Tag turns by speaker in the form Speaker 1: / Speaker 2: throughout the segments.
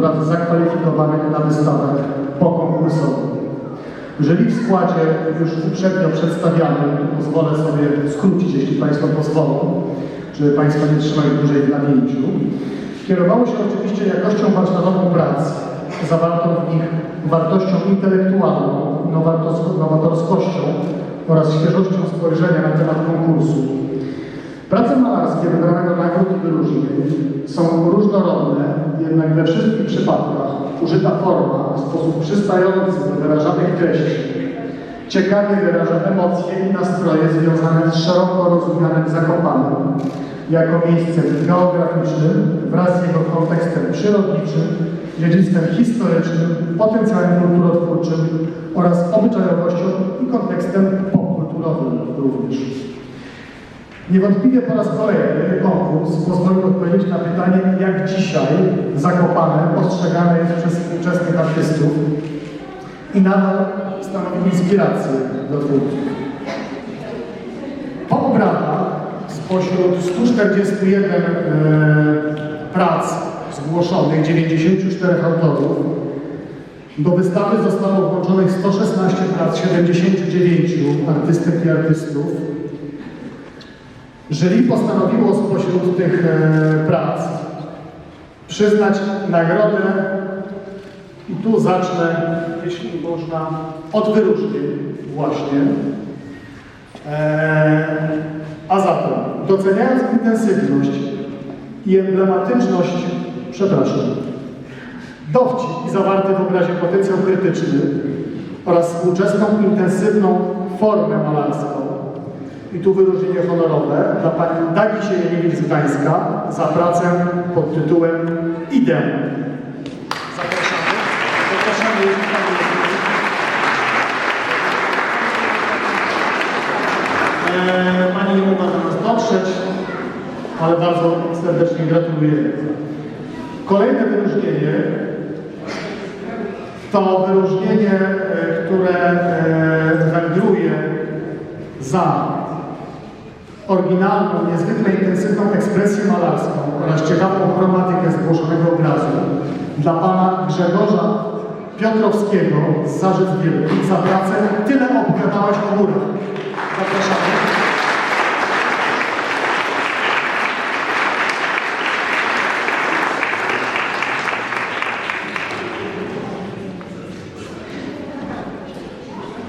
Speaker 1: prac zakwalifikowanych na wystawę pokonkursową. Jury w składzie już uprzednio przedstawianym, pozwolę sobie skrócić, jeśli Państwo pozwolą, żeby Państwo nie trzymali dłużej w napięciu, kierowało się oczywiście jakością warsztatową prac, zawartą w nich wartością intelektualną, nowatorskością oraz świeżością spojrzenia na temat konkursu. Prace malarskie wybranego nagród i wyróżnień są różnorodne, jednak we wszystkich przypadkach użyta forma w sposób przystający do wyrażanych treści ciekawie wyraża emocje i nastroje związane z szeroko rozumianym Zakopanem jako miejscem geograficznym wraz z jego kontekstem przyrodniczym, dziedzictwem historycznym, potencjałem kulturotwórczym oraz obyczajowością i kontekstem popkulturowym również. Niewątpliwie po raz kolejny konkurs pozwolił odpowiedzieć na pytanie, jak dzisiaj Zakopane postrzegane jest przez współczesnych artystów i nadal stanowi inspirację do twórców. Po obradach spośród 141 e, prac zgłoszonych, 94 autorów, do wystawy zostało włączonych 116 prac 79 artystek i artystów. Jury postanowiło spośród tych e, prac przyznać nagrodę i tu zacznę, jeśli można, od wyróżnień właśnie. E, a zatem, doceniając intensywność i emblematyczność, przepraszam, dowcip i zawarty w obrazie potencjał krytyczny oraz współczesną intensywną formę malarską. I tu wyróżnienie honorowe dla pani Dagi Sieniewicz z Gdańska za pracę pod tytułem Idę. Zapraszamy. Zapraszamy. Eee, Pani nie mogła do nas dotrzeć, ale bardzo serdecznie gratuluję. Kolejne wyróżnienie to wyróżnienie, e, które e, wędruje za oryginalną, niezwykle intensywną ekspresję malarską oraz ciekawą chromatykę zgłoszonego obrazu dla pana Grzegorza Piotrowskiego z Zarzec Wielkich za pracę Tyle opowiadałaś o górach. Zapraszamy.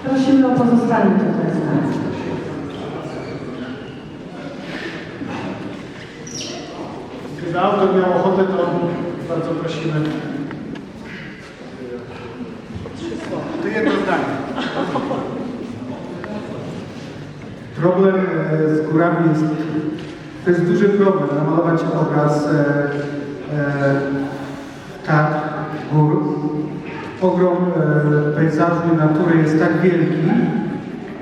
Speaker 2: Prosimy o pozostanie tutaj z nami.
Speaker 1: Gdyby autor miał ochotę, to bardzo prosimy.
Speaker 3: To jedno zdanie. Problem e, z górami jest, to jest duży problem, namalować obraz e, e, tak, gór. Ogrom e, pejzażu i natury jest tak wielki,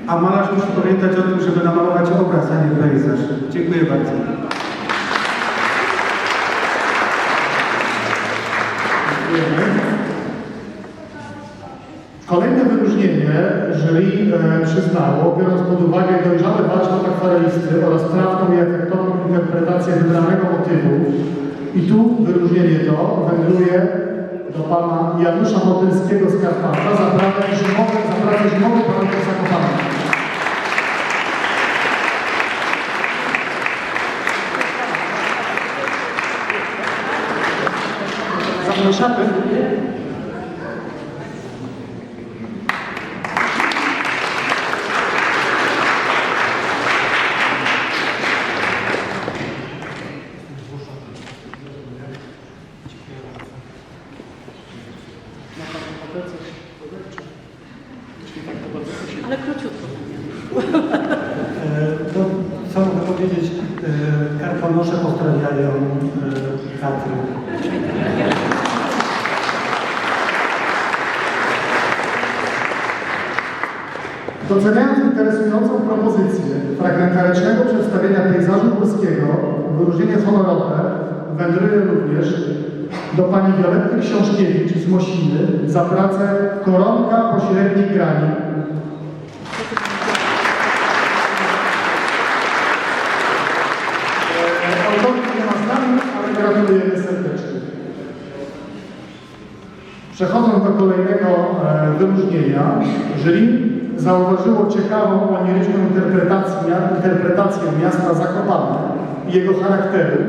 Speaker 3: a malarz musi pamiętać o tym, żeby namalować obraz, a nie pejzaż. Dziękuję bardzo.
Speaker 1: Kolejne wyróżnienie jury e, przyznało, biorąc pod uwagę dojrzały warsztat akwarelisty oraz trafną i efektowną interpretację wybranego motywu. I tu wyróżnienie to wędruje do pana Janusza Motylskiego z Karpacza za pracę zimową, za pracę zimową pana Zakopana. Zapraszamy.
Speaker 2: Ale króciutko.
Speaker 4: E, To co mogę powiedzieć, karkonosze pozdrawiają Tatry.
Speaker 1: Doceniając interesującą propozycję fragmentarycznego przedstawienia pejzażu górskiego, wyróżnienie honorowe wędruje również do pani Violetty Książkiewicz z Mosiny za pracę Koronka pośredniej grani. Autorki nie ma z nami, ale gratulujemy serdecznie. Przechodząc do kolejnego e, wyróżnienia, jury zauważyło ciekawą, oniryczną interpretację, interpretację miasta Zakopane i jego charakteru,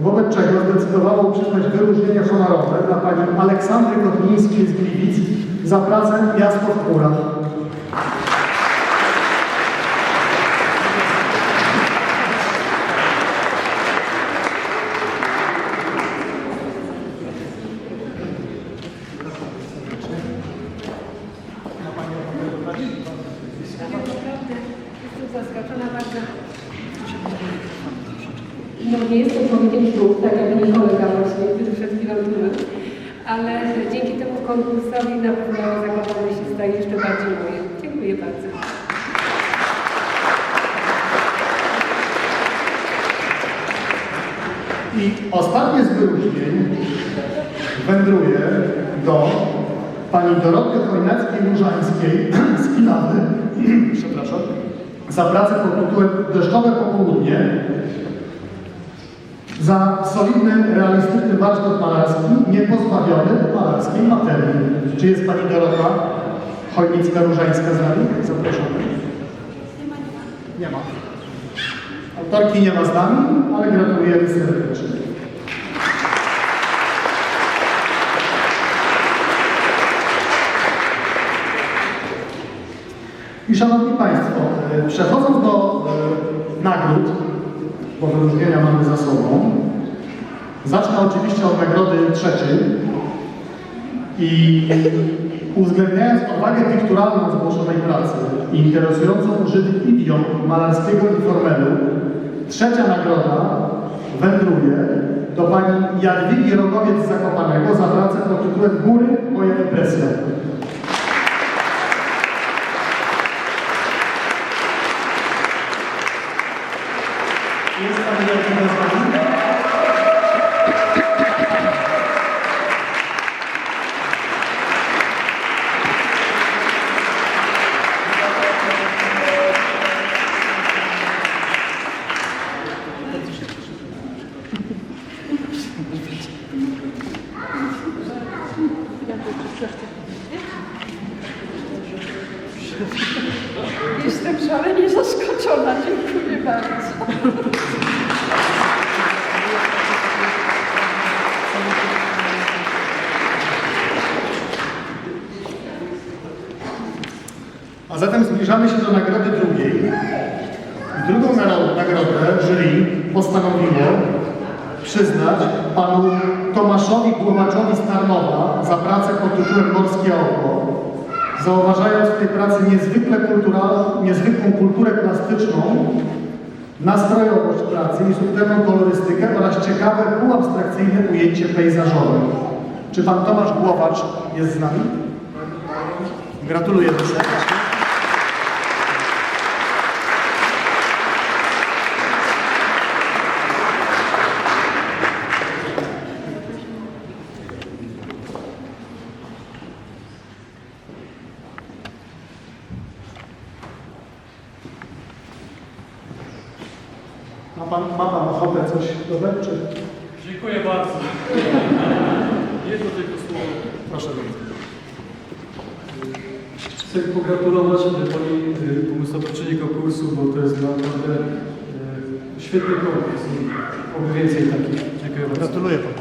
Speaker 1: wobec czego zdecydowało przyznać wyróżnienie honorowe dla pani Aleksandry Kotlińskiej z Gliwic za pracę Miasto w Chmurach.
Speaker 2: Naprawdę jestem zaskoczona bardzo. No nie jestem człowiekiem słów, tak jak mój kolega właśnie, który przed chwilą tu był. Ale dzięki temu konkursowi na pewno zakładamy się staje jeszcze bardziej moje. Dziękuję bardzo.
Speaker 1: I ostatnie z wyróżnień wędruje do pani Doroty Chojnackiej-Różańskiej z Pilawy, przepraszam, za pracę pod tytułem Deszczowe popołudnie, za solidny, realistyczny warsztat malarski, niepozbawiony malarskiej materii. Czy jest pani Dorota Chojnicka-Różańska z nami? Zapraszamy. Nie ma. Autorki nie ma z nami, ale gratulujemy serdecznie. I Szanowni Państwo, e, przechodząc do e, nagród, bo wyróżnienia mamy za sobą, zacznę oczywiście od nagrody trzeciej i uwzględniając odwagę pikturalną zgłoszonej pracy i interesującą użytych idiom malarskiego informelu, trzecia nagroda wędruje do pani Jadwigi Rogowiec z Zakopanego za pracę pod tytułem Góry, moja impresja. Jest pani Jadwiga A zatem zbliżamy się do nagrody drugiej. Drugą nagrodę jury postanowiło przyznać panu Tomaszowi Głowaczowi z Tarnowa za pracę pod tytułem Morskie Oko, zauważając w tej pracy niezwykle kulturalną, niezwykłą kulturę plastyczną, nastrojowość pracy i subtelną kolorystykę oraz ciekawe, półabstrakcyjne ujęcie pejzażowe. Czy pan Tomasz Głowacz jest z nami? Gratuluję serdecznie. Pan, ma pan ochotę coś dodać, czy?
Speaker 5: Dziękuję bardzo. Jedno tylko słowo.
Speaker 1: Proszę bardzo.
Speaker 5: Chcę pogratulować Pani pomysłodawczyni konkursu, bo to jest naprawdę y, świetny konkurs i oby więcej takich. Dziękuję bardzo.
Speaker 1: Gratuluję panu.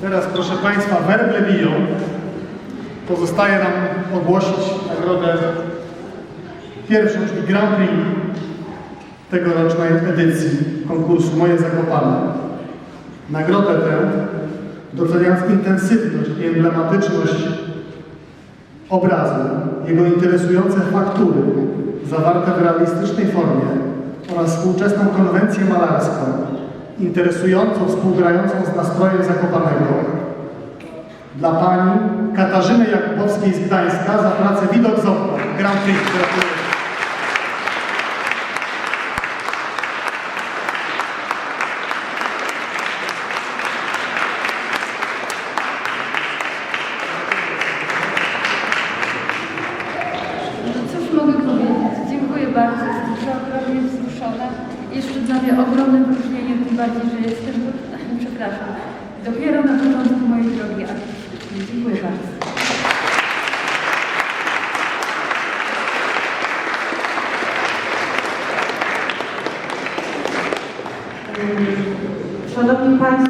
Speaker 1: Teraz, proszę Państwa, werble biją. Pozostaje nam ogłosić nagrodę pierwszą, czyli Grand Prix tegorocznej edycji konkursu Moje Zakopane. Nagrodę tę, doceniając intensywność i emblematyczność obrazu, jego interesujące faktury zawarte w realistycznej formie oraz współczesną konwencję malarską, interesującą, współgrającą z nastrojem Zakopanego, dla pani Katarzyny Jakubowskiej z Gdańska za pracę Widok z okna. Grand Prix. Gratuluję.
Speaker 6: No cóż mogę powiedzieć? Dziękuję bardzo. Jestem ogromnie wzruszona. dla mnie ogromne wyróżnienie, tym bardziej, że jestem, przepraszam, dopiero na początku mojej drogi artystycznej. Dziękuję bardzo.
Speaker 7: Szanowni Państwo,